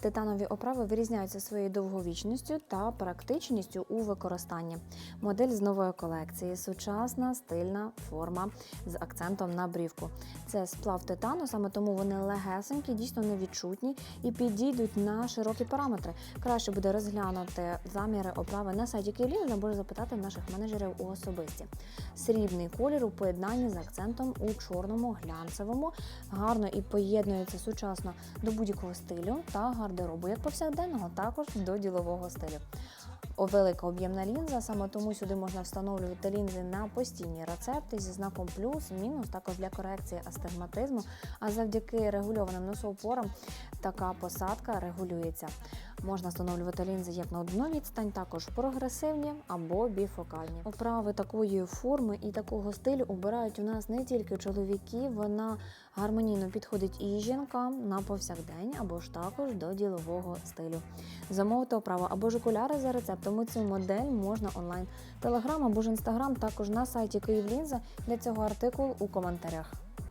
Титанові оправи вирізняються своєю довговічністю та практичністю у використанні. Модель з нової колекції, сучасна стильна форма з акцентом на брівку. Це сплав титану, саме тому вони легесенькі, дійсно невідчутні і підійдуть на широкі параметри. Краще буде розглянути заміри оправи на сайті Київлін або запитати наших менеджерів у особисті. Срібний колір у поєднанні з акцентом у чорному глянцевому, гарно і поєднується сучасно до будь-якого стилю та гардеробу, як повсякденного, також до ділового стилю. Велика об'ємна лінза, саме тому сюди можна встановлювати лінзи на постійні рецепти зі знаком плюс, мінус, також для корекції астигматизму. А завдяки регульованим носоупорам така посадка регулюється. Можна встановлювати лінзи як на одну відстань, також прогресивні або біфокальні. Оправи такої форми і такого стилю обирають у нас не тільки чоловіки, вона гармонійно підходить і жінкам на повсякдень, або ж також до ділового стилю. Замовити оправу або ж окуляри за рецептом. і Цю модель можна онлайн. Телеграм або ж інстаграм також на сайті Київлінза. Для цього артикул у коментарях.